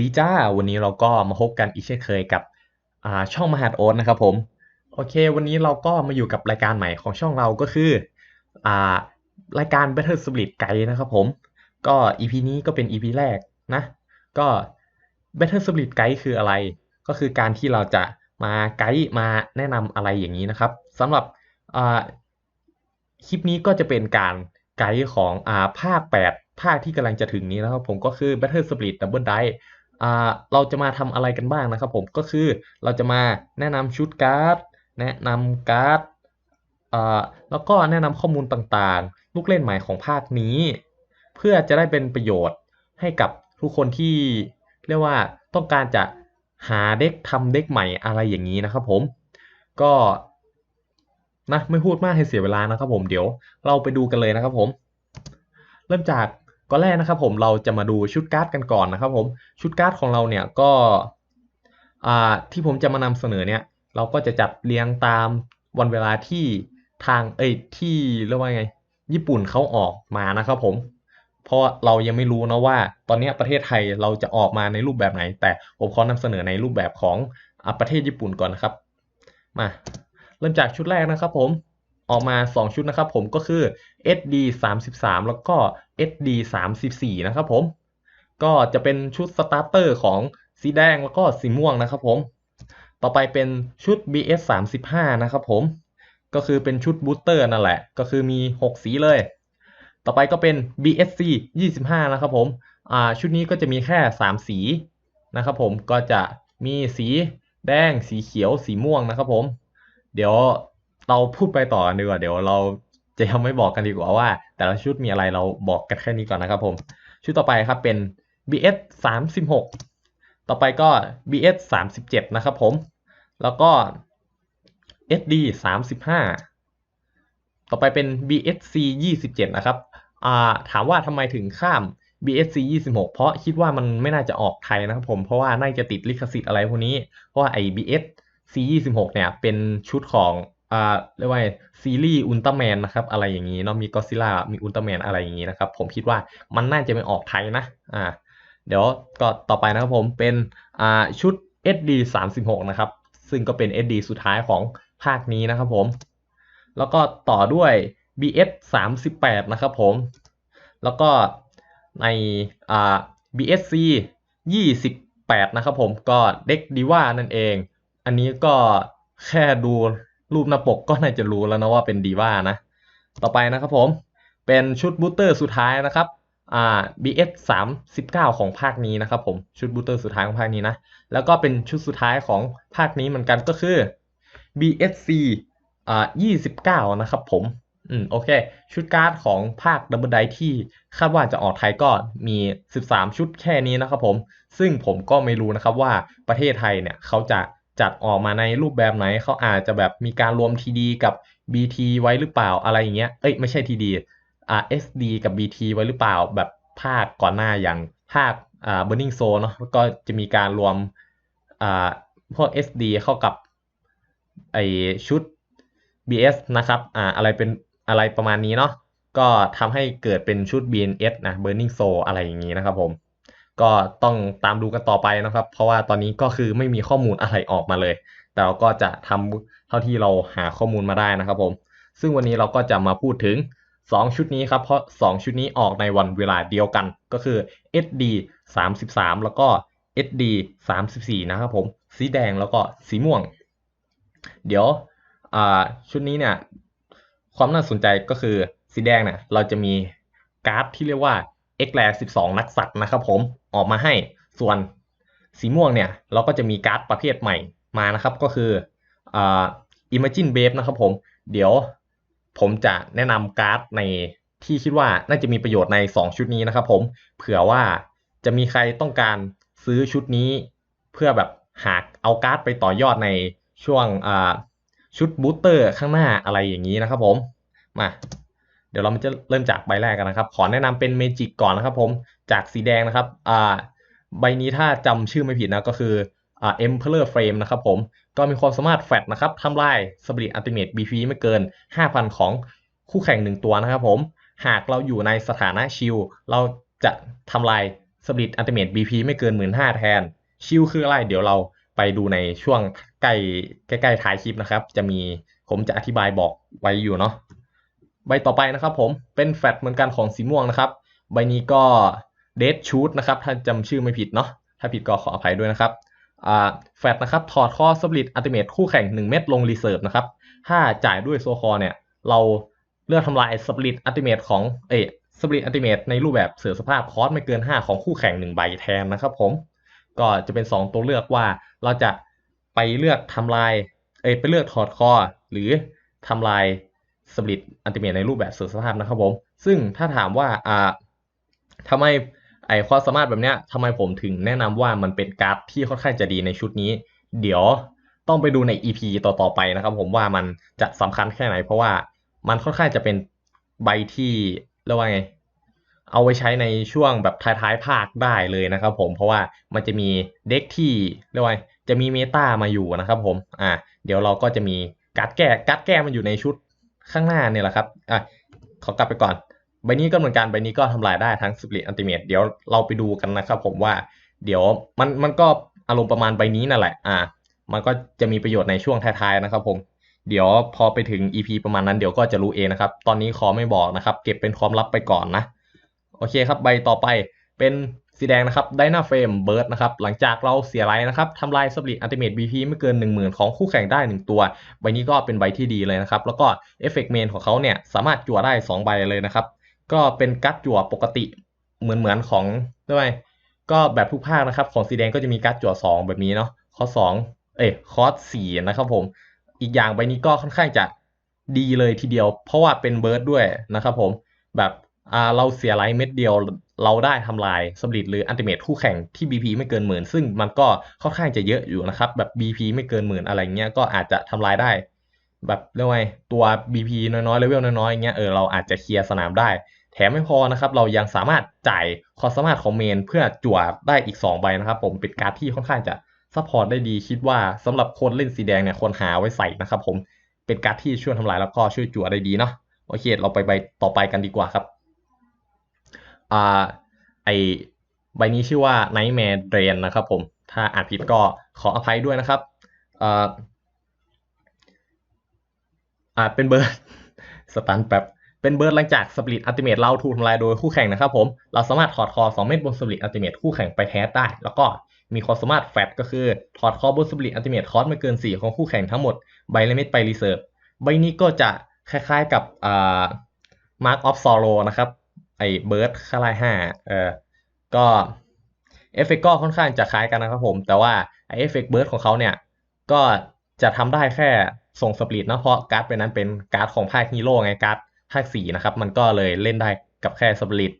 ดีจ้า วันนี้เราก็มาพบกันอีกเช่นเคยกับช่องมหาดโอ๊ตนะครับผมโอเค วันนี้เราก็มาอยู่กับรายการใหม่ของช่องเราก็คืออรายการ Battle Split Guide นะครับผม ก็ EP นี้ก็เป็น EP แรกนะ ก็ Battle Split Guide คืออะไร ก็คือการที่เราจะมาไกด์มาแนะนำอะไรอย่างนี้นะครับสำหรับคลิปนี้ก็จะเป็นการไกด์ของอาภาค 8 ภาคที่กำลังจะถึงนี้นะครับผมก็คือ Battle Split Double Dice เราจะมาทำอะไรกันบ้างนะครับผมก็คือเราจะมาแนะนำชุดการ์ด แนะนำการ์ดแล้วก็แนะนำข้อมูลต่างๆ ลูกเล่นใหม่ของภาคนี้ เพื่อจะได้เป็นประโยชน์ให้กับทุกคนที่เรียกว่าต้องการจะหาเด็กทำเด็กใหม่อะไรอย่างนี้นะครับผมก็นะไม่พูดมากให้เสียเวลานะครับผมเดี๋ยวเราไปดูกันเลยนะครับผม เริ่มจาก ก่อนแรกนะครับผมเราจะมาดูชุดการ์ดกันก่อนนะครับผมชุดการ์ดของเราเนี่ยก็ที่ผมจะมานำเสนอเนี่ยเราก็จะจัดเรียงตามวันเวลาที่ทางเอ้ยที่เรียกว่าไง ญี่ปุ่นเขาออกมานะครับผมเพราะเรายังไม่รู้นะว่า ตอนนี้ประเทศไทยเราจะออกมาในรูปแบบไหน แต่ผมขอนำเสนอในรูปแบบของอประเทศญี่ปุ่นก่อนนะครับมาเริ่มจากชุดแรกนะครับผมออกมา 2 ชุดนะครับผมก็คือ SD 33แล้วก็ SD 34นะครับผม ก็จะเป็นชุดสตาร์เตอร์ของสีแดงแล้วก็สีม่วงนะครับผม ต่อไปเป็นชุด BS 35นะครับผม ก็คือเป็นชุดบูสเตอร์นั่นแหละ ก็คือมี 6 สีเลย ต่อไปก็เป็น BSC 25นะครับผม อ่า ชุดนี้ก็จะมีแค่ 3 สีนะครับผม ก็จะมีสีแดง สีเขียว สีม่วงนะครับผม เดี๋ยวเราพูดไปต่อกันดีกว่า เดี๋ยวเรา จะยังไม่บอกกันดีกว่าว่า แต่ละชุดมีอะไรเราบอกกันแค่นี้ก่อนนะครับผมชุดต่อไปครับเป็น BS 36ต่อไปก็ BS 37นะครับผม แล้วก็ SD 35ต่อไปเป็น BSC 27นะครับาถามว่าทำไมถึงข้าม BSC 26 เพราะคิดว่ามันไม่น่าจะออกไทยนะครับผม เพราะว่าน่าจะติดลิขสิทธิ์อะไรพวกนี้ เพราะว่าไอ้ BSC 26เนี่ยเป็นชุดของ อ่าเรียกว่าซีรีส์อุลตร้าแมนนะครับอะไรอย่างนี้เนาะมีก็ซิล่ามีอุลตร้าแมนอะไรอย่างนี้นะครับผมคิดว่ามันน่าจะไม่ออกไทยนะอ่าเดี๋ยวก็ต่อไปนะครับผมเป็นอ่าชุด SD 36นะครับซึ่งก็เป็น SD สุดท้ายของภาคนี้นะครับผม แล้วก็ต่อด้วย BS 38นะครับผม แล้วก็ในอ่า BSC 28นะครับผมก็เด็กดีว่านั่นเอง อันนี้ก็แค่ดู รูปหน้าปกก็น่าจะรู้แล้วนะว่าเป็นดีว่านะ ต่อไปนะครับผมเป็นชุดบูสเตอร์สุดท้ายนะครับอ่า BS 39 ของภาคนี้นะครับผมชุดบูสเตอร์สุดท้ายของภาคนี้นะ แล้วก็เป็นชุดสุดท้ายของภาคนี้เหมือนกันก็คือ BSC อ่า29 นะครับผมอืมโอเค ชุดการ์ดของภาคดับเบิลไดที่คาดว่าจะออกไทยก็มี 13 ชุดแค่นี้นะครับผม ซึ่งผมก็ไม่รู้นะครับว่าประเทศไทยเนี่ยเขาจะ จัดออกมาในรูปแบบไหนเขาอาจจะแบบมีการรวม TD กับ BT ไว้หรือเปล่าอะไรอย่างเงี้ยเอ้ยไม่ใช่ TD อ่า SD กับ BT ไว้หรือเปล่า แบบภาคก่อนหน้าอย่างภาคอ่า Burning Zone เนาะก็จะมีการรวมอ่าพวก SD เข้ากับไอชุด BS นะครับอ่าอะไรเป็นอะไรประมาณนี้เนาะก็ทำให้เกิดเป็นชุด BNS นะ Burning Soul อะไรอย่างนี้นะครับผม ก็ต้องตามดูกันต่อไปนะครับ เพราะว่าตอนนี้ก็คือไม่มีข้อมูลอะไรออกมาเลย แต่เราก็จะทำเท่าที่เราหาข้อมูลมาได้นะครับผม ซึ่งวันนี้เราก็จะมาพูดถึง 2 ชุดนี้ครับเพราะ 2 ชุดนี้ออกในวันเวลาเดียวกันก็คือ SD 33 แล้วก็ SD 34 นะครับผม สีแดงแล้วก็สีม่วง เดี๋ยวอ่าชุดนี้เนี่ยความน่าสนใจก็คือสีแดงเนี่ยเราจะมีการ์ดที่เรียกว่า x r a 12 นักสัตว์นะครับผม ออกมาให้ ส่วนสีม่วงเนี่ยเราก็จะมีการ์ดประเภทใหม่มานะครับ ก็คืออ่า Imagine Babe นะครับผม เดี๋ยวผมจะแนะนำการ์ดในที่คิดว่าน่าจะมีประโยชน์ใน 2 ชุดนี้นะครับผมเผื่อว่าจะมีใครต้องการซื้อชุดนี้ เพื่อแบบหากเอาการ์ดไปต่อยอดในช่วงอ่าชุดบูสเตอร์ข้างหน้าอะไรอย่างนี้นะครับผมมา เดี๋ยวเราจะเริ่มจากใบแรกกันนะครับ ขอแนะนำเป็นเมจิกก่อนนะครับผม จากสีแดงนะครับอ่าใบนี้ถ้าจำชื่อไม่ผิดนะก็คืออ่า Emperor Frame นะครับผม ก็มีความสามารถแฟลนะครับทำลายสปริตอัลติเมท BP ไม่เกิน 5,000 ของคู่แข่ง 1 ตัวนะครับผม หากเราอยู่ในสถานะชิล เราจะทำลายสปริตอัลติเมท BP ไม่เกินหมื่นห้าแทน ชิลคืออะไร เดี๋ยวเราไปดูในช่วงใกล้ใกล้ๆท้ายคลิปนะครับ จะมีผมจะอธิบายบอกไว้อยู่เนาะ ใบต่อไปนะครับผมเป็นแฟตเหมือนกันของสีม่วงนะครับ ใบนี้ก็เดดชูดนะครับ ถ้าจำชื่อไม่ผิดเนาะถ้าผิดก็ขออภัยด้วยนะครับแฟตนะครับถอดข้อสปริตอัลติเมทคู่แข่ง 1 เม็ดลงรีเซิร์ฟนะครับถ้าจ่ายด้วยโซคอเนี่ย เราเลือกทำลายสปริตอัลติเมทของเอสปริตอัลติเมทในรูปแบบเสือสภาพคอสไม่เกิน 5 ของคู่แข่ง 1 ใบแทนนะครับผมก็จะเป็น 2 ตัวเลือกว่าเราจะไปเลือกทำลายเอไปเลือกถอดคอหรือทำลาย สปริตอัลติเมทในรูปแบบเสือสภาพนะครับผม ซึ่งถ้าถามว่าอ่าทำไมไอความสามารถแบบเนี้ยทำไมผมถึงแนะนำว่ามันเป็นการ์ดที่ค่อนข้างจะดีในชุดนี้ เดี๋ยวต้องไปดูใน EP ต่อๆไปนะครับผมว่ามันจะสำคัญแค่ไหน เพราะว่ามันค่อนข้างจะเป็นใบที่เรียกว่าไง เอาไว้ใช้ในช่วงแบบท้ายๆภาคได้เลยนะครับผมเพราะว่ามันจะมีเด็กที่เรียกว่าจะมีเมตามาอยู่นะครับผมอ่าเดี๋ยวเราก็จะมีการ์ดแก้การ์ดแก้มันอยู่ในชุด ข้างหน้าเนี่ยแหละครับอะขอกลับไปก่อน ใบนี้ก็เหมือนกันใบนี้ก็ทำลายได้ทั้งสปริตอันติเมตเดี๋ยวเราไปดูกันนะครับผมว่าเดี๋ยวมันมันก็อารมณ์ประมาณใบนี้นั่นแหละอ่ามันก็จะมีประโยชน์ในช่วงท้ายๆนะครับผมเดี๋ยวพอไปถึง EP ประมาณนั้นเดี๋ยวก็จะรู้เองนะครับ ตอนนี้ขอไม่บอกนะครับ เก็บเป็นความลับไปก่อนนะ โอเคครับใบต่อไปเป็น สีแดงนะครับไดนาเฟมเบิร์ดนะครับหลังจากเราเสียไลท์นะครับทำลายสปริตอัลติเมทบีพีไม่เกิน 10,000 ของคู่แข่งได้ 1 ตัว ใบนี้ก็เป็นใบที่ดีเลยนะครับ แล้วก็เอฟเฟกต์เมนของเขาเนี่ยสามารถจั่วได้ 2 ใบเลยนะครับ ก็เป็นกัดจั่วปกติเหมือนเหมือนของด้วยก็แบบทุกภาคนะครับ ของสีแดงก็จะมีกัดจั่ว 2 แบบนี้เนาะข้อ2เอ้คอสสี่นะครับผมอีกอย่างใบนี้ก็ค่อนข้างจะดีเลยทีเดียว เพราะว่าเป็นเบิร์ดด้วยนะครับผมแบบอ่าเราเสียไลท์เม็ดเดียว เราได้ทำลายสปริตหรืออันติเมทคู่แข่งที่ BP ไม่เกินหมื่น ซึ่งมันก็ค่อนข้างจะเยอะอยู่นะครับ แบบ BP ไม่เกินหมื่นอะไรเงี้ยก็อาจจะทำลายได้ แบบเรียกว่าไงตัว BP น้อยๆเลเวลน้อยๆเงี้ยเออเราอาจจะเคลียร์สนามได้ แถมไม่พอนะครับเรายังสามารถจ่ายความสามารถของเมนเพื่อจั่วได้อีก 2 ใบนะครับ ผมเป็นการ์ดที่ค่อนข้างจะซัพพอร์ตได้ดีคิดว่าสำหรับคนเล่นสีแดงเนี่ยควรหาไว้ใส่นะครับผมเป็นการ์ดที่ช่วยทำลายแล้วก็ช่วยจั่วได้ดีเนาะโอเค เราไปใบต่อไปกันดีกว่าครับ อ่าไอใบนี้ชื่อว่า Nightmare Drain นะครับผม ถ้าอ่านผิดก็ขออภัยด้วยนะครับอ่าอ่าเป็นเบิร์ดสตันแป๊บเป็นเบิร์ดหลังจากสปริตอัลติเมทเราถูกทำลายโดยคู่แข่งนะครับผม เราสามารถถอดคอ2เม็ดบนสปริตอัลติเมทคู่แข่งไปแทสได้ แล้วก็มีความสามารถแฟตก็คือ ถอดคอบนสปริตอัลติเมทคอสไม่เกิน 4 ของคู่แข่งทั้งหมด ใบละเม็ดไปรีเซิร์ฟใบนี้ก็จะคล้ายๆกับอ่า Mark of Sorrow นะครับ ไอ้เบิร์ดค่าไล่ห้าเออก็เอฟเฟกก็ค่อนข้างจะคล้ายกันนะครับผม แต่ว่าไอเอฟเฟกเบิร์ดของเขาเนี่ย ก็จะทำได้แค่ส่งสปริตนะเพราะการ์ดเป็นนั้นเป็นการ์ดของภาคฮีโร่ไงการ์ดภาคสี่นะครับ มันก็เลยเล่นได้กับแค่สปริต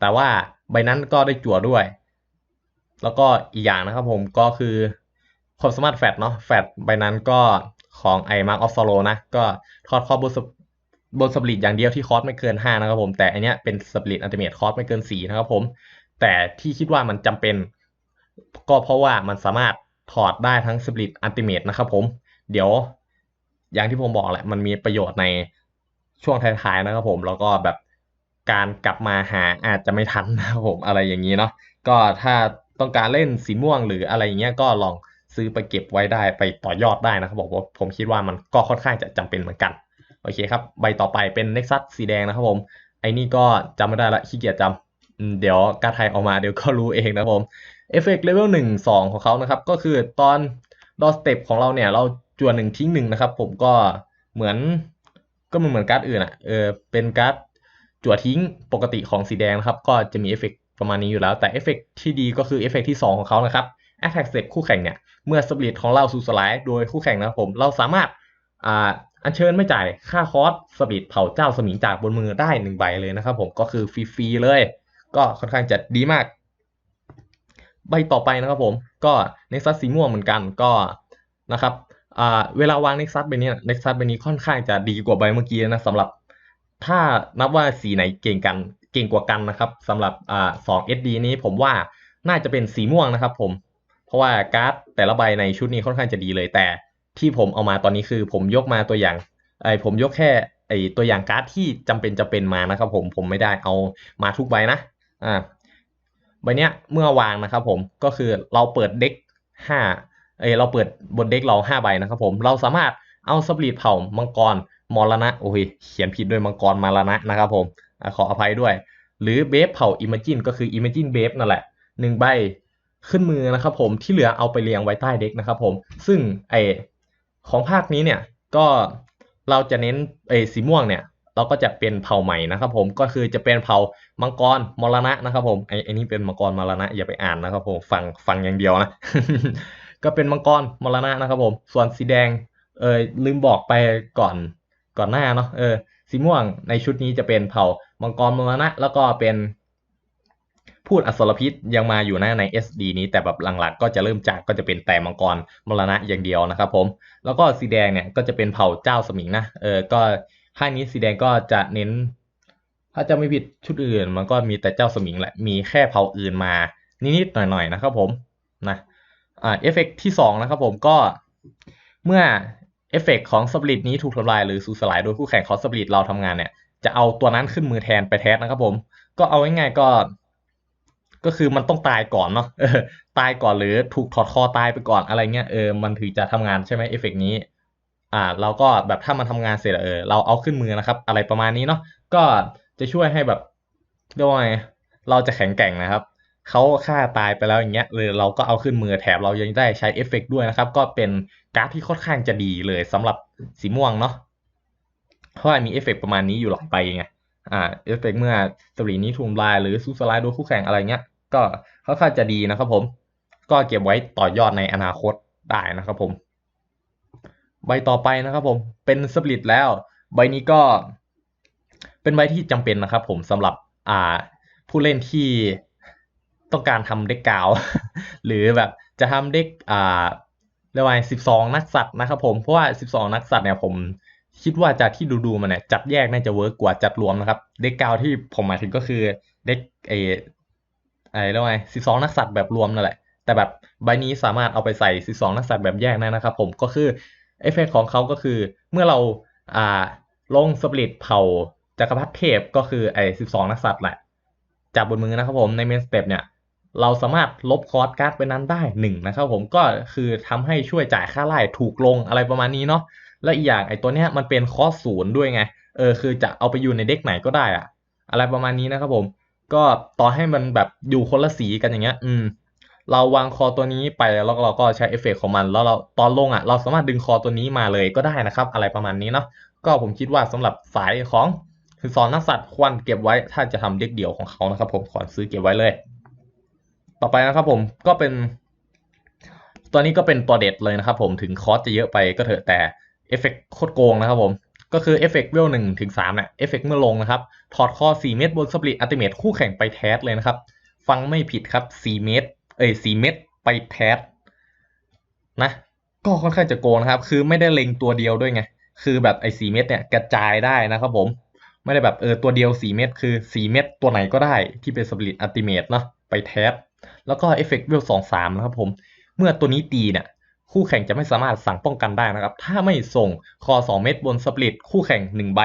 แต่ว่าใบนั้นก็ได้จั่วด้วย แล้วก็อีกอย่างนะครับผมก็คือความสามารถแฟตเนาะแฟตใบนั้นก็ของไอ้มาร์กออฟโซโลนะ ก็ทอดข้อบนส บนสปริตอย่างเดียวที่คอสไม่เกิน 5 นะครับผม แต่อันเนี้ยเป็นสปริตอัลติเมทคอสไม่เกิน 4 นะครับผม แต่ที่คิดว่ามันจำเป็น ก็เพราะว่ามันสามารถถอดได้ทั้งสปริตอัลติเมทนะครับผม เดี๋ยวอย่างที่ผมบอกแหละมันมีประโยชน์ในช่วงท้ายๆนะครับผม แล้วก็แบบการกลับมาหาอาจจะไม่ทันนะครับผมอะไรอย่างนี้เนาะก็ถ้าต้องการเล่นสีม่วงหรืออะไรอย่างเงี้ยก็ลองซื้อไปเก็บไว้ได้ไปต่อยอดได้นะครับบอกว่าผมคิดว่ามันก็ค่อนข้างจะจำเป็นเหมือนกัน โอเคครับ ใบต่อไปเป็น Nexus สีแดงนะครับผม ไอ้นี่ก็จำไม่ได้ละขี้เกียจจำเดี๋ยวการไทยออกมาเดี๋ยวก็รู้เองนะผมเอฟเฟกต์เลเวลหนึ่งสองของเขานะครับ ก็คือตอนดอสเต็ปของเราเนี่ย เราจวนหนึ่งทิ้งหนึ่งนะครับ ผมก็เหมือนก็มันเหมือนการ์ดอื่นอะเออเป็นการ์ดจั่วทิ้งปกติของสีแดงนะครับ ก็จะมีเอฟเฟกต์ประมาณนี้อยู่แล้ว แต่เอฟเฟกต์ที่ดีก็คือเอฟเฟกต์ที่ 2 ของเขานะครับ Attack เสร็จคู่แข่งเนี่ย เมื่อสปริตของเราสูสลายโดยคู่แข่งนะครับผม เราสามารถอ่า อัญเชิญไม่จ่ายค่าคอสสปริตเผาเจ้าสมิงจากบนมือได้หนึ่งใบเลยนะครับผมก็คือฟรีๆเลย ก็ค่อนข้างจะดีมาก ใบต่อไปนะครับผมก็เน็กซัสสีม่วงเหมือนกันก็นะครับเวลาวางเน็กซัสใบนี้เน็กซัสใบนี้ค่อนข้างจะดีกว่าใบเมื่อกี้นะสำหรับ ถ้านับว่าสีไหนเก่งกันเก่งกว่ากันนะครับสำหรับอ่าสอง SD นี้ผมว่าน่าจะเป็นสีม่วงนะครับผม เพราะว่าการ์ดแต่ละใบในชุดนี้ค่อนข้างจะดีเลยแต่ ที่ผมเอามาตอนนี้คือ ผมยกมาตัวอย่างไอผมยกแค่ไอตัวอย่างการ์ดที่จำเป็นจะเป็นมานะครับผมผมไม่ได้เอามาทุกใบนะอ่าใบเนี้ยเมื่อวางนะครับผมก็คือเราเปิดเด็กห้าเอเราเปิดบนเด็กเราห้าใบนะครับผมเราสามารถเอาสปริตเผ่ามังกรมรณะโอ้ยเขียนผิดด้วยมังกรมรณะนะครับผมอขออภัยด้วย หรือเบฟเผ่าอิม g จินก็คืออิม g จินเบฟนั่นแหละหนึ่งใบขึ้นมือนะครับผมที่เหลือเอาไปเรียงไว้ใต้เด็กนะครับผมซึ่งไอ ของภาคนี้เนี่ยก็เราจะเน้นไอสีม่วงเนี่ยเราก็จะเป็นเผ่าใหม่นะครับผมก็คือจะเป็นเผ่ามังกรมรณะนะครับผมไอ้ไอ้นี่เป็นมังกรมรณะอย่าไปอ่านนะครับผมฟังฟังอย่างเดียวนะก็เป็นมังกรมรณะนะครับผมส่วนสีแดงเออลืมบอกไปก่อนก่อนหน้าเนาะเออสีม่วงในชุดนี้จะเป็นเผ่ามังกรมรณะแล้วก็เป็น พูดอสรพิษยังมาอยู่นะใน SD นี้แต่แบบหลังๆก็จะเริ่มจากก็จะเป็นแต่มังกรมรณะอย่างเดียวนะครับผม แล้วก็สีแดงเนี่ยก็จะเป็นเผ่าเจ้าสมิงนะเออก็ค่ายนี้สีแดงก็จะเน้น ถ้าจะไม่ผิดชุดอื่น มันก็มีแต่เจ้าสมิงแหละ มีแค่เผ่าอื่นมานิดๆหน่อยๆนะครับผมนะอ่าเอฟเฟกที่สองนะครับผมก็เมื่อเอฟเฟกของสปริตนี้ถูกทำลายหรือสูญสลายโดยคู่แข่งของสปริตเราทำงานเนี่ยจะเอาตัวนั้นขึ้นมือแทนไปแทสนะครับผม ก็เอาง่ายๆก็ ก็คือมันต้องตายก่อนเนาะตายก่อนหรือถูกถอดคอตายไปก่อนอะไรเงี้ยเออมันถึงจะทำงานใช่ไหมเอฟเฟกนี้ อ่า เราก็แบบถ้ามันทำงานเสร็จเออเราเอาขึ้นมือนะครับ อะไรประมาณนี้เนาะก็จะช่วยให้แบบเรียกว่าไงเราจะแข็งแกร่งนะครับเขาฆ่าตายไปแล้วอย่างเงี้ยเลยเราก็เอาขึ้นมือแถมเรายังได้ใช้เอฟเฟกด้วยนะครับ ก็เป็นการ์ดที่ค่อนข้างจะดีเลยสำหรับสีม่วงเนาะเพราะมีเอฟเฟกประมาณนี้อยู่หลายใบไงอ่าเอฟเฟกเมื่อสตรีนี้ทุมลายหรือซูสไลด์โดยคู่แข่งอะไรเงี้ย ก็ค่อนข้างจะดีนะครับผม ก็เก็บไว้ต่อยอดในอนาคตได้นะครับผม ใบต่อไปนะครับผมเป็นสปริตแล้ว ใบนี้ก็เป็นใบที่จำเป็นนะครับผมสำหรับอ่าผู้เล่นที่ต้องการทำเด็กกาว หรือแบบจะทำเด็กอ่าเรียกว่าสิบสองนักสัตว์นะครับผมเพราะว่าสิบสองนักสัตว์เนี่ยผมคิดว่าจากที่ดูดูๆมาเนี่ยจัดแยกน่าจะเวิร์กกว่าจัดรวมนะครับ เด็กกาวที่ผมหมายถึงก็คือเด็กเอ ไอเรียกว่าสิบสองนักสัตว์แบบรวมนั่นแหละ แต่แบบใบนี้สามารถเอาไปใส่สิบสองนักสัตว์แบบแยกได้นะครับผมก็คือเอฟเฟกของเขาก็คือเมื่อเราอ่าลงสปริตเผาจักรพรรดิเทพก็คือไอ้สิบสองนักสัตว์แหละจากบนมือนะครับผมในเมนสเต็ปเนี่ยเราสามารถลบคอร์สการ์ดไปนั้นได้หนึ่งนะครับผมก็คือทำให้ช่วยจ่ายค่าไล่ถูกลงอะไรประมาณนี้เนาะและอีกอย่างไอ้ตัวเนี้ยมันเป็นคอร์สศูนย์ด้วยไงเออคือจะเอาไปอยู่ในเด็กไหนก็ได้อะอะไรประมาณนี้นะครับผม ก็ต่อให้มันแบบอยู่คนละสีกันอย่างเงี้ย อืม เราวางคอตัวนี้ไปแล้วเราก็ใช้เอฟเฟกของมัน แล้วเราตอนลงอะ เราสามารถดึงคอตัวนี้มาเลยก็ได้นะครับ อะไรประมาณนี้เนาะก็ผมคิดว่าสำหรับสายของคือสอนนักสัตว์ควรเก็บไว้ถ้าจะทำเด็กเดี่ยวของเขานะครับ ผมขอซื้อเก็บไว้เลย ต่อไปนะครับ ผมก็เป็น ตัวนี้ก็เป็นตัวเด็ดเลยนะครับ ผมถึงคอสจะเยอะไปก็เถอะแต่เอฟเฟกโคตรโกงนะครับ ผม ก็คือเอฟเฟกเวลหนึ่งถึงสามเนี่ยเอฟเฟกต์เมื่อลงนะครับ ถอดคอ4เม็ดบนสปริตอัติเมตคู่แข่งไปแทสเลยนะครับ ฟังไม่ผิดครับ4เม็ดเอ้ย4เม็ดไปแทสนะ ก็ค่อนข้างจะโกงนะครับ คือไม่ได้เล็งตัวเดียวด้วยไง คือแบบไอ้4เม็ดเนี่ยกระจายได้นะครับผม ไม่ได้แบบเออตัวเดียว4เม็ดคือ4เม็ดตัวไหนก็ได้ที่เป็นสปริตอัติเมตเนาะไปแทสแล้วก็เอฟเฟกเวลสองสามนะครับผม เมื่อตัวนี้ตีเนี่ย คู่แข่งจะไม่สามารถสั่งป้องกันได้นะครับ ถ้าไม่ส่งคอ 2 เม็ดบนสปริตคู่แข่ง 1 ใบ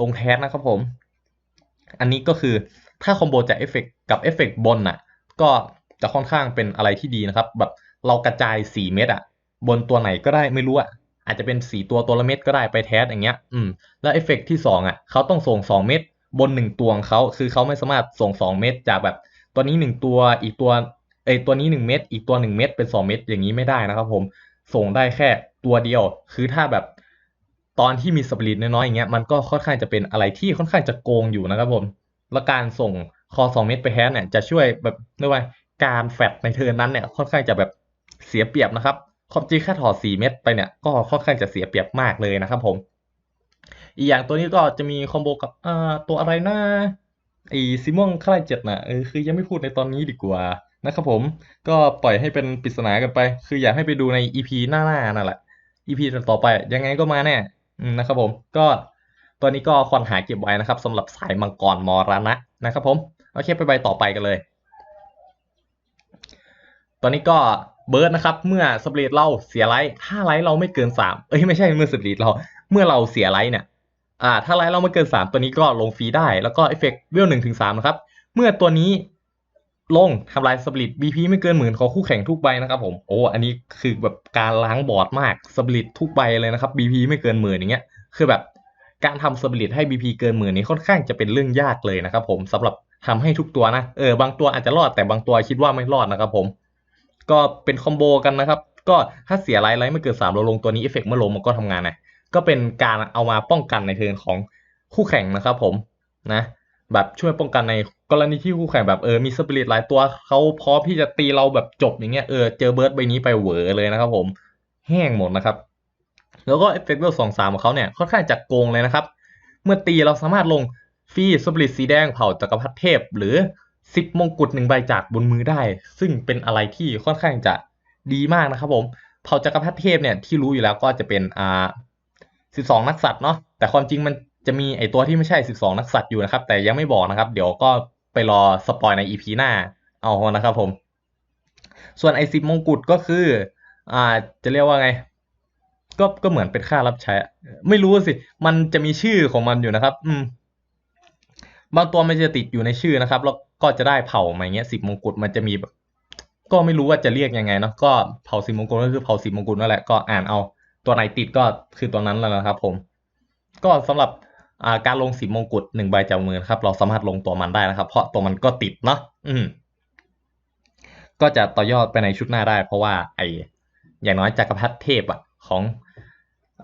ลงแทสนะครับผม อันนี้ก็คือถ้าคอมโบจากเอฟเฟกกับเอฟเฟกบนน่ะ ก็จะค่อนข้างเป็นอะไรที่ดีนะครับ แบบเรากระจาย 4 เม็ดอะบนตัวไหนก็ได้ไม่รู้อะอาจจะเป็น 4 ตัวตัวละเม็ดก็ได้ไปแทสอย่างเงี้ย อืม แล้วเอฟเฟกที่ 2อะเขาต้องส่ง 2 เม็ดบน 1 ตัวของเขาคือเขาไม่สามารถส่ง 2 เม็ดจากแบบตัวนี้ 1 ตัวอีกตัว เอตัวนี้ 1 เม็ดอีกตัว 1 เม็ดเป็น 2 เม็ดอย่างนี้ไม่ได้นะครับผมส่งได้แค่ตัวเดียว คือถ้าแบบตอนที่มีสปริตน้อยๆอย่างเงี้ยมันก็ค่อนข้างจะเป็นอะไรที่ค่อนข้างจะโกงอยู่นะครับผมและการส่งคอ 2 เม็ดไปแฮสเนี่ยจะช่วยแบบเรียกว่าการแฟดในเทิร์นนั้นเนี่ยค่อนข้างจะแบบเสียเปรียบนะครับความจริงแค่ถอด 4 เม็ดไปเนี่ยก็ค่อนข้างจะเสียเปรียบมากเลยนะครับผมอีกอย่างตัวนี้ก็จะมีคอมโบกับอ่าตัวอะไรนะไอซิม่วงคลายเจ็ดน่ะเออคือยังไม่พูดในตอนนี้ดีกว่า นะครับผมก็ปล่อยให้เป็นปริศนากันไป คืออยากให้ไปดูใน EP หน้าๆนั่นแหละ EP ต่อไปยังไงก็มาแน่นะครับผมก็ตัวนี้ก็ควรหาเก็บไว้นะครับสำหรับสายมังกรมรณะนะครับผมโอเคไปใบต่อไปกันเลย ตอนนี้ก็เบิร์ดนะครับ เมื่อสปริตเราเสียไลท์ถ้าไลท์เราไม่เกินสามเอ้ยไม่ใช่เมื่อสปริตเรา เมื่อเราเสียไลท์เนี่ยอ่าถ้าไลท์เราไม่เกินสามตัวนี้ก็ลงฟรีได้แล้วก็เอฟเฟกต์เวลหนึ่งถึงสามนะครับ เมื่อตัวนี้ ลงทำลายสปริต BP ไม่เกินหมื่นของคู่แข่งทุกใบนะครับผมโอ้อันนี้คือแบบการล้างบอร์ดมากสปริตทุกใบเลยนะครับ BP ไม่เกินหมื่นอย่างเงี้ยคือแบบการทำสปริตให้ BP เกินหมื่นนี้ค่อนข้างจะเป็นเรื่องยากเลยนะครับผมสำหรับทำให้ทุกตัวนะเออบางตัวอาจจะรอดแต่บางตัวคิดว่าไม่รอดนะครับผมก็เป็นคอมโบกันนะครับก็ถ้าเสียไลท์ไลท์ไม่เกินสามเราลงตัวนี้เอฟเฟกเมื่อลงมันก็ทำงานนะก็เป็นการเอามาป้องกันในเทิร์นของคู่แข่งนะครับผมนะแบบช่วยป้องกันใน กรณีที่คู่แข่งแบบเออมีสปิริตหลายตัวเขาพร้อมที่จะตีเราแบบจบอย่างเงี้ยเออเจอเบิร์ดใบนี้ไปเหวอเลยนะครับผมแห้งหมดนะครับ แล้วก็เอฟเฟกต์เวลสองสามของเขาเนี่ยค่อนข้างจะโกงเลยนะครับ เมื่อตีเราสามารถลงฟรีสปิริตสีแดงเผ่าจักรพรรดิเทพ หรือสิบมงกุฎหนึ่งใบจากบนมือได้ ซึ่งเป็นอะไรที่ค่อนข้างจะดีมากนะครับผมเผ่าจักรพรรดิเทพเนี่ยที่รู้อยู่แล้วก็จะเป็นอ่าสิบสองนักสัตว์เนาะแต่ความจริงมันจะมีไอตัวที่ไม่ใช่ 12 นักสัตว์อยู่นะครับ แต่ยังไม่บอกนะครับ เดี๋ยวก็ ไปรอสปอยใน EP หน้าเอานะครับผม ส่วนไอซิมมงกุฎก็คือ อ่าจะเรียกว่าไง ก็ก็เหมือนเป็นค่ารับใช้ ไม่รู้สิ มันจะมีชื่อของมันอยู่นะครับ อืมบางตัวมันจะติดอยู่ในชื่อนะครับ แล้วก็จะได้เผ่ามาอย่างเงี้ยสิบมงกุฎมันจะมีแบบก็ไม่รู้ว่าจะเรียกยังไงเนาะก็เผ่าสิบมงกุฎก็คือเผ่าสิบมงกุฎนั่นแหละก็อ่านเอาตัวไหนติดก็คือตัวนั้นแล้วนะครับผม ก็สำหรับ การลงสีมงกุฎหนึ่งใบจากมือครับ เราสามารถลงตัวมันได้นะครับ เพราะตัวมันก็ติดเนาะอืม ก็จะต่อยอดไปในชุดหน้าได้ เพราะว่าไออย่างน้อยจักรพรรดิเทพอะของ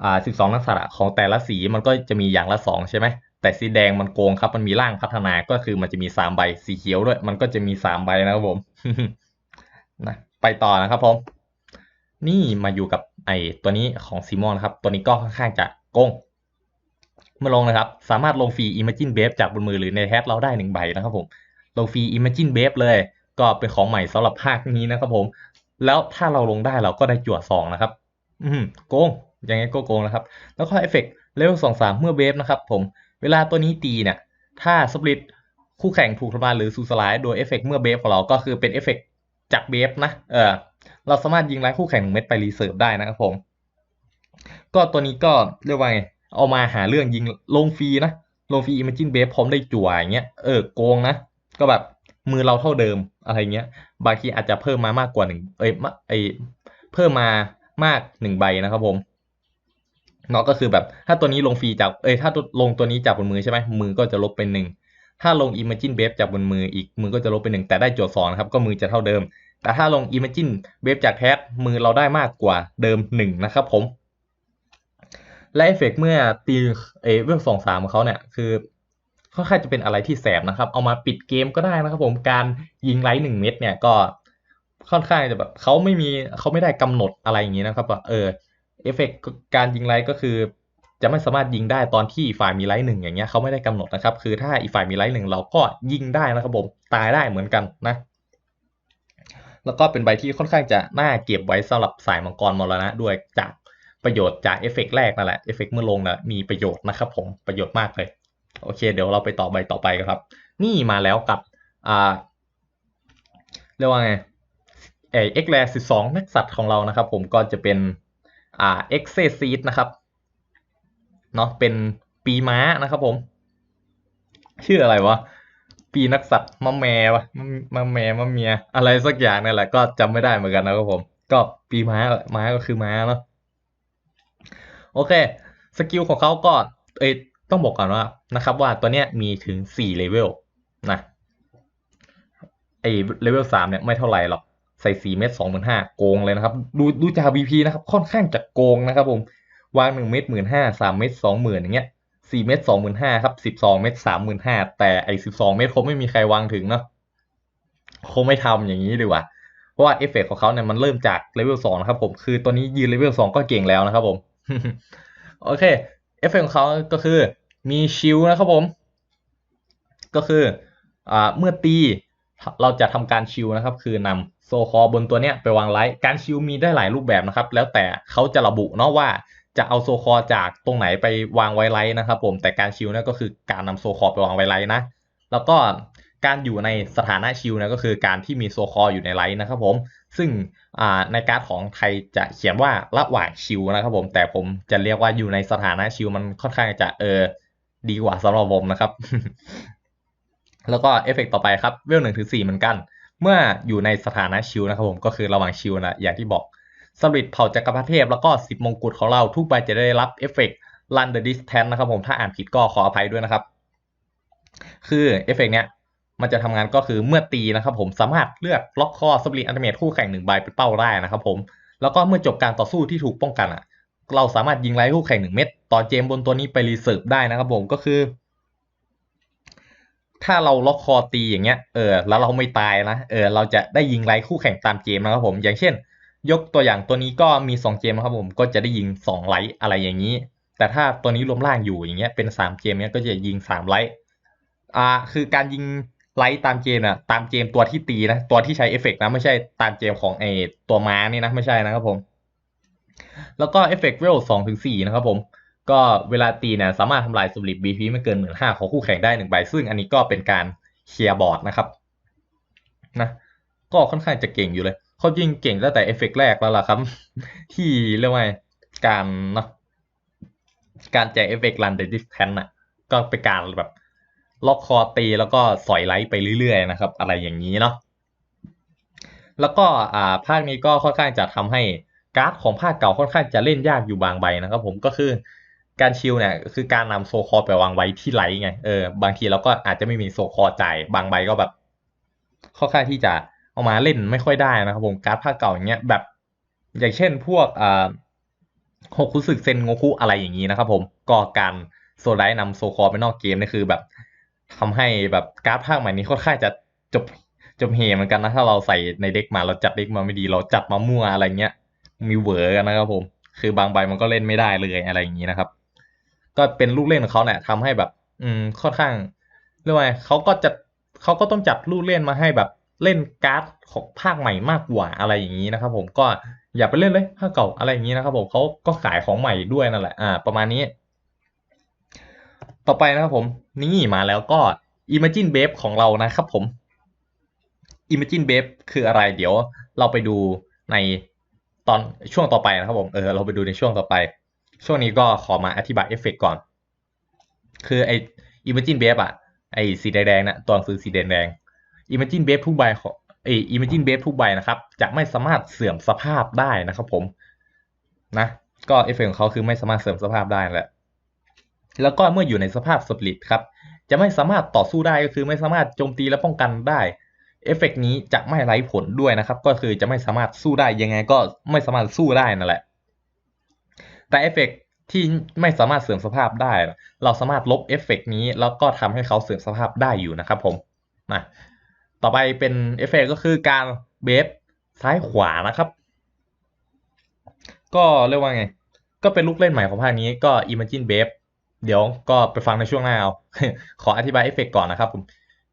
อ่าสิบสองนักษระของแต่ละสีมันก็จะมีอย่างละสองใช่ไหมแต่สีแดงมันโกงครับ มันมีร่างพัฒนาก็คือมันจะมีสามใบสีเขียวด้วย มันก็จะมีสามใบนะครับผมนะไปต่อนะครับผมนี่มาอยู่กับไอตัวนี้ของซีมอนครับ ตัวนี้ก็ค่อนข้างจะโกง มื่อลงนะครับ สามารถลงฟรี Imagine b a b e จากบนมือหรือในแท็บเราได้หนึ่งใบนะครับผม ลงฟรี Imagine b a b e เลย ก็เป็นของใหม่สำหรับภาคนี้นะครับผม แล้วถ้าเราลงได้เราก็ได้จั่วสองนะครับ อืมโกงยังไงก็โกงนะครับ แล้วก็เอฟเฟกต์เลเวลสองสามเมื่อเบฟนะครับผม เวลาตัวนี้ตีเนี่ย ถ้าสปริตคู่แข่งถูกทำลายหรือสูสลายโดยเอฟเฟกต์เมื่อเบฟของเราก็คือเป็นเอฟเฟกต์จากเบฟนะ เออ เราสามารถยิงไล่คู่แข่งหนึ่งเม็ดไปรีเซิร์ฟได้นะครับผม ก็ตัวนี้ก็เรียกว่าไง เอามาหาเรื่องยิงลงฟรีนะลงฟรีอิมเมจินเบฟพร้อมได้จั่วอย่างเงี้ยเออโกงนะ ก็แบบมือเราเท่าเดิมอะไรเงี้ย บางทีอาจจะเพิ่มมามากกว่าหนึ่งเอ้ยไอเพิ่มมามากหนึ่งใบนะครับผมเนาะก็คือแบบถ้าตัวนี้ลงฟรีจากเอ้ยถ้าลงตัวนี้จากบนมือใช่ไหมมือก็จะลบเป็นหนึ่งถ้าลง Imagine b a จากบนมืออีกมือก็จะลบเป็นหนึ่งแต่ได้โจทย์สองครับก็มือจะเท่าเดิม แต่ถ้าลง Imagine b a จากแท็มือเราได้มากกว่าเดิมหนึ่งนะครับผม และเอฟเฟกเมื่อตีเอเวลสองสามของเขาเนี่ยคือค่อนข้างจะเป็นอะไรที่แสบนะครับ เอามาปิดเกมก็ได้นะครับผมการยิงไลท์หนึ่งเม็ดเนี่ยก็ค่อนข้างจะแบบเขาไม่มีเขาไม่ได้กำหนดอะไรอย่างนี้นะครับว่าเออเอฟเฟกการยิงไลท์ก็คือ จะไม่สามารถยิงได้ตอนที่อีฝ่ายมีไลท์หนึ่งอย่างเงี้ยเขาไม่ได้กำหนดนะครับ คือถ้าอีฝ่ายมีไลท์หนึ่งเราก็ยิงได้นะครับผมตายได้เหมือนกันนะ แล้วก็เป็นใบที่ค่อนข้างจะน่าเก็บไว้สำหรับสายมังกรมรณะด้วยจาก ประโยชน์จากเอฟเฟกแรกนั่นแหละเอฟเฟกเมื่อลงนะมีประโยชน์นะครับผมประโยชน์มากเลย โอเค เดี๋ยวเราไปต่อใบต่อไปครับ นี่มาแล้วกับอ่าเรียกว่าไงเอ็กแรสิบสองนักสัตว์ของเรานะครับ ผมก็จะเป็นอ่าเอ็กเซซีดนะครับเนาะเป็นปีม้านะครับผม ชื่ออะไรวะปีนักสัตว์มะแมวะมะแมมะเมีย อะไรสักอย่างนี่แหละ ก็จำไม่ได้เหมือนกันนะครับผม ก็ปีม้าม้าก็คือม้าเนาะ โอเค สกิลของเขาก็เอ้ต้องบอกก่อนว่านะครับ ว่าตัวเนี้ยมีถึงสี่เลเวลนะไอเลเวลสามเนี่ยไม่เท่าไหร่หรอก ใส่สี่เม็ดสองหมื่นห้าโกงเลยนะครับ ดูดูจาก VP นะครับ ค่อนข้างจะโกงนะครับผม วางหนึ่งเม็ดหมื่นห้าสามเม็ดสองหมื่นอย่างเงี้ยสี่เม็ดสองหมื่นห้าครับสิบสองเม็ดสามหมื่นห้าแต่ไอสิบสองเม็ดคงไม่มีใครวางถึงเนาะคงไม่ทำอย่างนี้ดีกว่า เพราะว่าเอฟเฟกของเขาเนี่ยมันเริ่มจากเลเวลสองนะครับผม คือตัวนี้ยืนเลเวลสองก็เก่งแล้วนะครับผม โอเคเอฟเฟกของเขาก็คือมีชิลนะครับผม ก็คืออ่าเมื่อตีเราจะทำการชิลนะครับ คือนำโซคอบนตัวเนี้ยไปวางไลท์การชิลมีได้หลายรูปแบบนะครับ แล้วแต่เขาจะระบุเนาะว่าจะเอาโซคอจากตรงไหนไปวางไว้ไลท์นะครับ ผมแต่การชิลนั่นก็คือการนำโซคอไปวางไว้ไลท์นะ แล้วก็ การอยู่ในสถานะชิลนะก็คือการที่มีโซคออยู่ในไลท์นะครับผมซึ่งในการ์ดของไทยจะเขียนว่าระหว่างชิวนะครับผมแต่ผมจะเรียกว่าอยู่ในสถานะชิวมันค่อนข้างจะเออดีกว่าสำหรับผมนะครับ แล้วก็เอฟเฟกต่อไปครับเวลหนึ่งถึงสี่เหมือนกัน เมื่ออยู่ในสถานะชิลนะครับผมก็คือระหว่างชิลนะอย่างที่บอกสลิดเผ่าจักรพรรดิเทพแล้วก็สิบมงกุฎของเราทุกใบจะได้รับเอฟเฟกต์ Run the distance นะครับผมถ้าอ่านผิดก็ขออภัยด้วยนะครับ คือเอฟเฟกต์เนี้ย มันจะทำงานก็คือเมื่อตีนะครับผมสามารถเลือกล็อกคอสปริตอันเมทคู่แข่งหนึ่งใบเป็นเป้าได้นะครับผมแล้วก็เมื่อจบการต่อสู้ที่ถูกป้องกันอะ เราสามารถยิงไล่คู่แข่งหนึ่งเม็ดต่อเจมบนตัวนี้ไปรีเซิร์ฟได้นะครับผมก็คือ ถ้าเราล็อกคอตีอย่างเงี้ยเออแล้วเราไม่ตายนะเออเราจะได้ยิงไล่คู่แข่งตามเกมนะครับผม อย่างเช่น ยกตัวอย่างตัวนี้ก็มีสองเกมนะครับผมก็จะได้ยิงสองไลท์อะไรอย่างนี้ แต่ถ้าตัวนี้รวมล่างอยู่อย่างเงี้ยเป็นสามเกมเนี้ยก็จะยิงสามไลท์อ่าคือการยิง ไลท์ตามเกมน่ะตามเกมตัวที่ตีนะ ตัวที่ใช้เอฟเฟกต์นะไม่ใช่ตามเกมของไอตัวม้านี่นะไม่ใช่นะครับผม แล้วก็เอฟเฟกต์เวลสองถึงสี่นะครับผมก็เวลาตีเนี่ยสามารถทำลายสลิปบีพีไม่เกินหมื่นห้าของคู่แข่งได้หนึ่งใบ ซึ่งอันนี้ก็เป็นการเคลียร์บอร์ดนะครับนะก็ค่อนข้างจะเก่งอยู่เลยเขาจริงเก่งตั้งแต่เอฟเฟกต์แรกแล้วล่ะครับ ที่เรียกว่าการเนาะการแจกเอฟเฟกต์รันเดดิสแทนน่ะก็เป็นการแบบ ล็อกคอตีแล้วก็สอยไลท์ไปเรื่อยๆนะครับ อะไรอย่างนี้เนาะแล้วก็อ่าภาคนี้ก็ค่อนข้างจะทำให้การ์ดของภาคเก่าค่อนข้างจะเล่นยากอยู่บางใบนะครับ ผมก็คือการชิลเนี่ยคือการนำโซคอไปวางไว้ที่ไลท์ไงเออบางทีเราก็อาจจะไม่มีโซคอจ่ายบางใบก็แบบค่อนข้างที่จะเอามาเล่นไม่ค่อยได้นะครับผมการ์ดภาคเก่าอย่างเงี้ยแบบ อย่างเช่นพวกอ่าหกคุสึเซนโงคุอะไรอย่างนี้นะครับผมก็การโซไดนำโซคอไปนอกเกมนี่คือแบบ ทำให้แบบการ์ดภาคใหม่นี้ค่อนข้างจะจบจบเฮเหมือนกันนะถ้าเราใส่ในเด็กมาเราจัดเด็กมาไม่ดี เราจัดมามั่วอะไรเงี้ย มีเหวอกันนะครับผม คือบางใบมันก็เล่นไม่ได้เลยอะไรอย่างนี้นะครับ ก็เป็นลูกเล่นของเขาเนี่ยทำให้แบบ อืมค่อนข้างเรียกว่าเขาก็จะเขาก็ต้องจัดลูกเล่นมาให้แบบเล่นการ์ดของภาคใหม่มากกว่าอะไรอย่างนี้นะครับ ผมก็อย่าไปเล่นเลยภาคเก่าอะไรอย่างนี้นะครับ ผมเขาก็ขายของใหม่ด้วยนั่นแหละอ่า ประมาณนี้ ต่อไปนะครับผม นี่มาแล้วก็ Imagine Babe ของเรานะครับผม Imagine Babe คืออะไรเดี๋ยวเราไปดูในตอนช่วงต่อไปนะครับผมเออเราไปดูในช่วงต่อไป ช่วงนี้ก็ขอมาอธิบายเอฟเฟกก่อน คือไอ Imagine Babe อะไอสีแดงๆนะตัวหนังสือสีแดงๆ Imagine Babe ทุกใบของไอ Imagine Babe ทุกใบนะครับจะไม่สามารถเสื่อมสภาพได้นะครับผมนะก็เอฟเฟกของเขาคือไม่สามารถเสื่อมสภาพได้แหละ แล้วก็เมื่ออยู่ในสภาพสปลิตครับ จะไม่สามารถต่อสู้ได้ก็คือไม่สามารถโจมตีและป้องกันได้เอฟเฟกนี้จะไม่ไร้ผลด้วยนะครับ ก็คือจะไม่สามารถสู้ได้ยังไงก็ไม่สามารถสู้ได้นั่นแหละ แต่เอฟเฟกที่ไม่สามารถเสื่อมสภาพได้ เราสามารถลบเอฟเฟกนี้แล้วก็ทำให้เขาเสื่อมสภาพได้อยู่นะครับผมมาต่อไปเป็นเอฟเฟกก็คือการเบฟซ้ายขวานะครับ ก็เรียกว่าไง ก็เป็นลูกเล่นใหม่ของภาคนี้ก็ Imagine b a b e เดี๋ยวก็ไปฟังในช่วงหน้าเอา ขออธิบายเอฟเฟกก่อนนะครับผม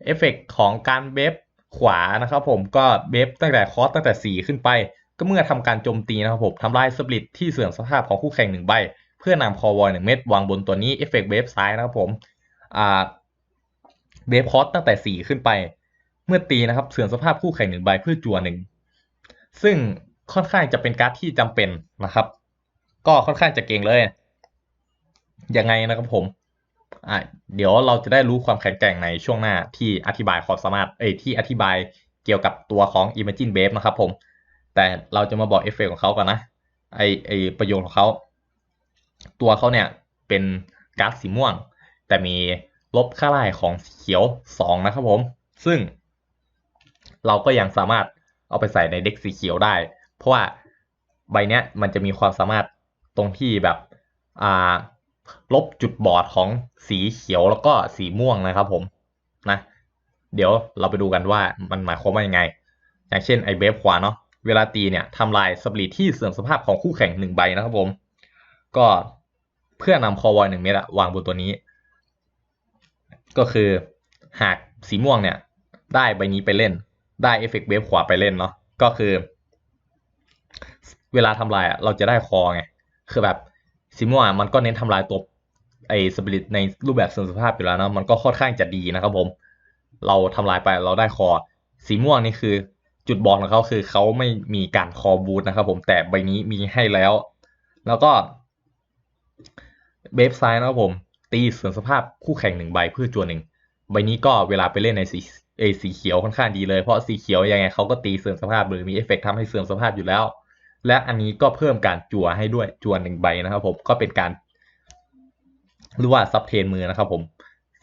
เอฟเฟกของการเบฟขวานะครับผมก็เบฟตั้งแต่คอสตั้งแต่ 4 ขึ้นไป ก็เมื่อทำการโจมตีนะครับผมทำลายสปลิตที่เสื่อมสภาพของคู่แข่งหนึ่งใบ เพื่อนำคอวอยหนึ่งเม็ดวางบนตัวนี้เอฟเฟกเบฟซ้ายนะครับผมอ่าเบฟคอสตั้งแต่ 4 ขึ้นไป เมื่อตีนะครับเสื่อมสภาพคู่แข่งหนึ่งใบเพื่อจัวหนึ่งซึ่งค่อนข้างจะเป็นการ์ดที่จำเป็นนะครับ ก็ค่อนข้างจะเก่งเลย ยังไงนะครับผมอะเดี๋ยวเราจะได้รู้ความแข็งแกร่งในช่วงหน้าที่อธิบายความสามารถเอ้ยที่อธิบายเกี่ยวกับตัวของ Imagine b a b e นะครับผม แต่เราจะมาบอกเอฟเฟกของเขาก่อนนะไอไอประโยชน์ของเขา ตัวเขาเนี่ยเป็นก๊าซสีม่วง แต่มีลบค่าไล่ของสีเขียว 2 นะครับผม ซึ่ง เราก็ยังสามารถเอาไปใส่ในเด็กสีเขียวได้ เพราะว่าใบเนี้ยมันจะมีความสามารถตรงที่แบบอ่า ลบจุดบอดของสีเขียวแล้วก็สีม่วงนะครับผมนะเดี๋ยวเราไปดูกันว่ามันหมายความว่ายังไง อย่างเช่นไอเบฟขวาเนาะเวลาตีเนี่ยทำลายสปริตที่เสื่อมสภาพของคู่แข่งหนึ่งใบนะครับผม ก็เพื่อนำคอวอยหนึ่งเม็ดวางบนตัวนี้ ก็คือหากสีม่วงเนี่ย ได้ใบนี้ไปเล่น ได้เอฟเฟกต์เบฟขวาไปเล่นเนาะก็คือ เวลาทำลายอะเราจะได้คอไงคือแบบ สีม่วงมันก็เน้นทำลายตัวไอ้สปิริตในรูปแบบเสื่อมสภาพอยู่แล้วนะมันก็ค่อนข้างจะดีนะครับผม เราทำลายไปเราได้คอ สีม่วงนี่คือจุดบอกของเขาคือเขาไม่มีการคอบูทนะครับผมแต่ใบนี้มีให้แล้ว แล้วก็เบฟไซน์นะครับผม ตีเสื่อมสภาพคู่แข่งหนึ่งใบเพื่อจวนหนึ่งใบนี้ก็เวลาไปเล่นในสีเอสีเขียวค่อนข้างดีเลยเพราะสีเขียวยังไงเขาก็ตีเสื่อมสภาพหรือมีเอฟเฟกต์ทำให้เสื่อมสภาพอยู่แล้ว และอันนี้ก็เพิ่มการจั่วให้ด้วยจั่วหนึ่งใบนะครับผมก็เป็นการหรือว่าซับเทนมือนะครับผม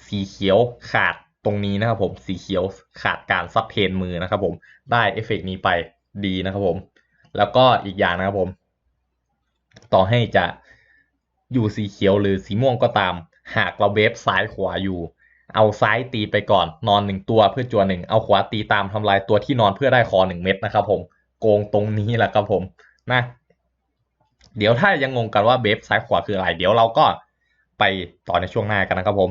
สีเขียวขาดตรงนี้นะครับผมสีเขียวขาดการซับเทนมือนะครับผมได้เอฟเฟกต์นี้ไปดีนะครับผมแล้วก็อีกอย่างนะครับผม ต่อให้จะอยู่สีเขียวหรือสีม่วงก็ตาม หากเราเวฟซ้ายขวาอยู่ เอาซ้ายตีไปก่อนนอนหนึ่งตัวเพื่อจัวหนึ่งเอาขวาตีตามทำลายตัวที่นอนเพื่อได้คอหนึ่งเม็ดนะครับผมโกงตรงนี้แหละครับผม นะ เดี๋ยวถ้ายังงงกันว่าเบฟซ้ายขวาคืออะไร เดี๋ยวเราก็ไปต่อในช่วงหน้ากันนะครับผม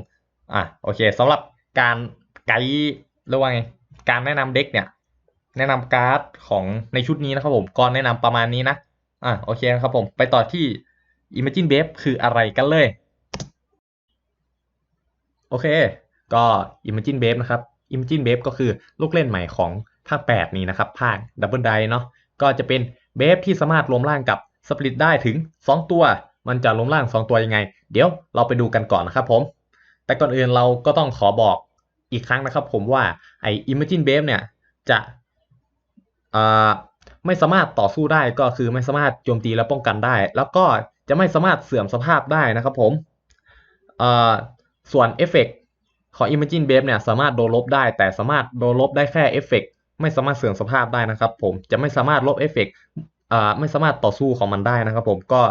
อะโอเคสำหรับการไกด์เรียกว่าไงการแนะนำเด็กเนี่ย แนะนำการ์ดของในชุดนี้นะครับผมก็แนะนำประมาณนี้นะ อะโอเคนะครับผมไปต่อที่ Imagine b a b คืออะไรกันเลย โอเค ก็ Imagine b a b นะครับ Imagine b a b ก็คือลูกเล่นใหม่ของภาค 8 นี้นะครับ ภาค Double Die เนาะก็จะเป็น เบฟที่สามารถรวมร่างกับสปริตได้ถึง 2 ตัว มันจะรวมร่าง 2 ตัวยังไง เดี๋ยวเราไปดูกันก่อนนะครับผม แต่ก่อนอื่นเราก็ต้องขอบอกอีกครั้งนะครับผมว่าไอ Imagine b a b เนี่ยจะไม่สามารถต่อสู้ได้ก็คือไม่สามารถโจมตีและป้องกันได้ แล้วก็จะไม่สามารถเสื่อมสภาพได้นะครับผมส่วนเอฟเฟกของ Imagine b a b เนี่ยสามารถโดนลบได้ แต่สามารถโดนลบได้แค่เอฟเฟก ไม่สามารถเสื่อมสภาพได้นะครับผมจะไม่สามารถลบเอฟเฟกอ่าไม่สามารถต่อสู้ของมันได้นะครับผมก็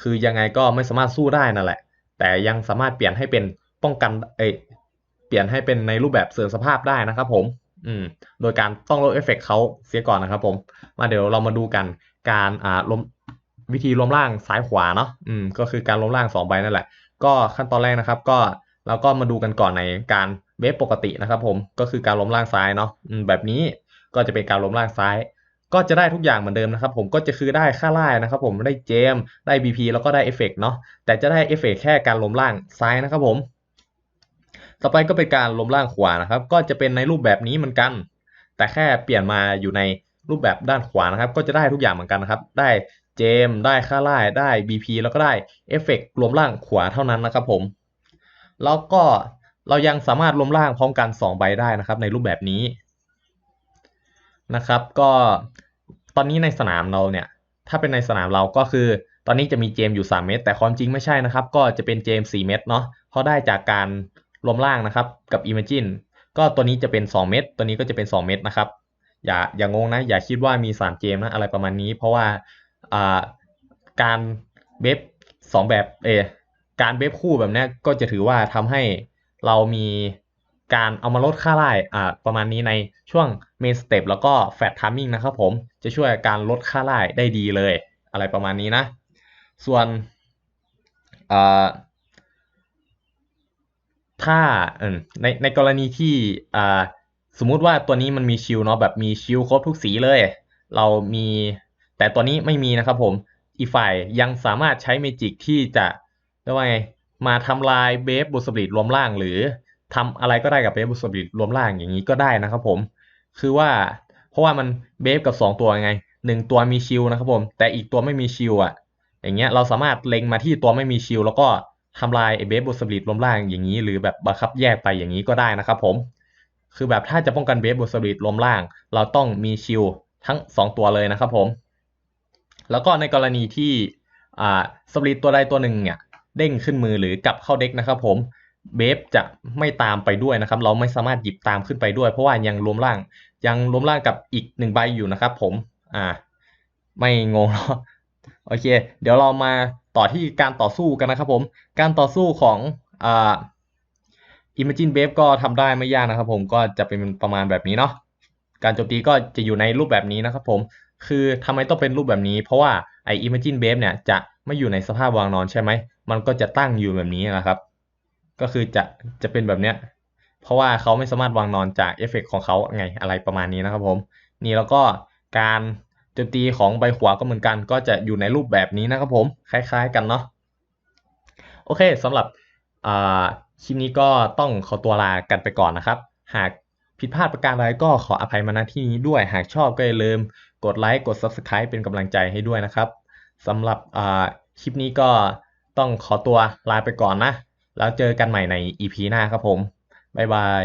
คือยังไงก็ไม่สามารถสู้ได้นั่นแหละ แต่ยังสามารถเปลี่ยนให้เป็นป้องกันเอเปลี่ยนให้เป็นในรูปแบบเสื่อมสภาพได้นะครับผมอืมโดยการต้องลดเอฟเฟกต์เขาเสียก่อนนะครับผมมาเดี๋ยวเรามาดูกันการอ่าลมวิธีล้มล่างซ้ายขวาเนาะอืมก็คือการล้มล่างสองใบนั่นแหละ ก็ขั้นตอนแรกนะครับ ก็เราก็มาดูกันก่อนในการเบฟปกตินะครับผมก็คือการล้มล่างซ้ายเนาะแบบนี้ ก็จะเป็นการล้มล่างซ้าย ก็จะได้ทุกอย่างเหมือนเดิมนะครับ ผมก็จะคือได้ค่าไล่นะครับ ผมได้เจมได้ BP แล้วก็ได้เอฟเฟกเนาะแต่จะได้เอฟเฟกแค่การล้มล่างซ้ายนะครับ ผม ต่อไปก็เป็นการล้มล่างขวานะครับ ก็จะเป็นในรูปแบบนี้เหมือนกัน แต่แค่เปลี่ยนมาอยู่ในรูปแบบด้านขวานะครับ ก็จะได้ทุกอย่างเหมือนกันนะครับ ได้เจมได้ค่าไล่ได้ BP แล้วก็ได้เอฟเฟกต์รวมล่างขวาเท่านั้นนะครับ ผม แล้วก็เรายังสามารถรวมล่างพร้อมกัน 2 ใบได้นะครับ ในรูปแบบนี้ นะครับ ก็ตอนนี้ในสนามเราเนี่ย ถ้าเป็นในสนามเราก็คือ ตอนนี้จะมีเจมอยู่ 3 เม็ดแต่ความจริงไม่ใช่นะครับ ก็จะเป็นเจม 4 เม็ดเนาะเพราะได้จากการรวมล่างนะครับกับ Imagine ก็ตัวนี้จะเป็น 2 เม็ดตัวนี้ก็จะเป็น 2 เม็ดนะครับ อย่าอย่างงงนะ อย่าคิดว่ามี 3เกมนะอะไรประมาณนี้ เพราะว่าการเบฟสองแบบเอการเบฟคู่แบบนี้ก็จะถือว่าทำให้เรามี การเอามาลดค่าไล่อ่าประมาณนี้ในช่วงเมนสเต็ปแล้วก็แฟตทามมิ่งนะครับผมจะช่วยการลดค่าไล่ได้ดีเลย อะไรประมาณนี้นะ ส่วนอ่าถ้าในในกรณีที่อ่าสมมุติว่าตัวนี้มันมีชิลเนาะแบบมีชิลครบทุกสีเลย เรามีแต่ตัวนี้ไม่มีนะครับผมอีฝ่ายยังสามารถใช้เมจิกที่จะเรียกว่าไงมาทำลายเบฟบุสบิดรวมล่างหรือ ทำอะไรก็ได้กับเบฟบุสบิดรวมล่างอย่างนี้ก็ได้นะครับผม คือว่าเพราะว่ามันเบฟกับ 2 ตัวไงหนึ่งตัวมีชิลนะครับผม แต่อีกตัวไม่มีชิลอะ อย่างเงี้ยเราสามารถเล็งมาที่ตัวไม่มีชิลแล้วก็ทำลายเบฟบุสบิดรวมล่างอย่างนี้ หรือแบบบังคับแยกไปอย่างนี้ก็ได้นะครับผม คือแบบถ้าจะป้องกันเบฟบุสบิดรวมล่าง เราต้องมีชิลทั้ง 2 ตัวเลยนะครับผม แล้วก็ในกรณีที่สปริตตัวใดตัวหนึ่งเนี่ยเด้งขึ้นมือหรือกลับเข้าเด็กนะครับผม เบฟจะไม่ตามไปด้วยนะครับ เราไม่สามารถหยิบตามขึ้นไปด้วย เพราะว่ายังรวมร่างยังรวมร่างกับอีกหนึ่งใบอยู่นะครับผมอ่า ไม่งงเนาะโอเค เดี๋ยวเรามาต่อที่การต่อสู้กันนะครับผม การต่อสู้ของอ่า Imagine b a b ก็ทำได้ไม่ยากนะครับผมก็จะเป็นประมาณแบบนี้เนาะการโจมตีก็จะอยู่ในรูปแบบนี้นะครับผมคือทำไมต้องเป็นรูปแบบนี้ เพราะว่าไอ Imagine b a b เนี่ยจะไม่อยู่ในสภาพวางนอนใช่ไหมมันก็จะตั้งอยู่แบบนี้นะครับ ก็คือจะจะเป็นแบบเนี้ย เพราะว่าเขาไม่สามารถวางนอนจากเอฟเฟกของเขาไงอะไรประมาณนี้นะครับผม นี่แล้วก็การโจมตีของใบขวาก็เหมือนกัน ก็จะอยู่ในรูปแบบนี้นะครับผม คล้ายๆกันเนาะ โอเคสำหรับคลิปนี้ก็ต้องขอตัวลากันไปก่อนนะครับ หากผิดพลาดประการใดก็ขออภัยมาณที่นี้ด้วย หากชอบก็อย่าลืมกดไลค์ กด Subscribe เป็นกำลังใจให้ด้วยนะครับสำหรับคลิปนี้ก็ต้องขอตัวลาไปก่อนนะ แล้วเจอกันใหม่ใน EP หน้าครับผม บ๊ายบาย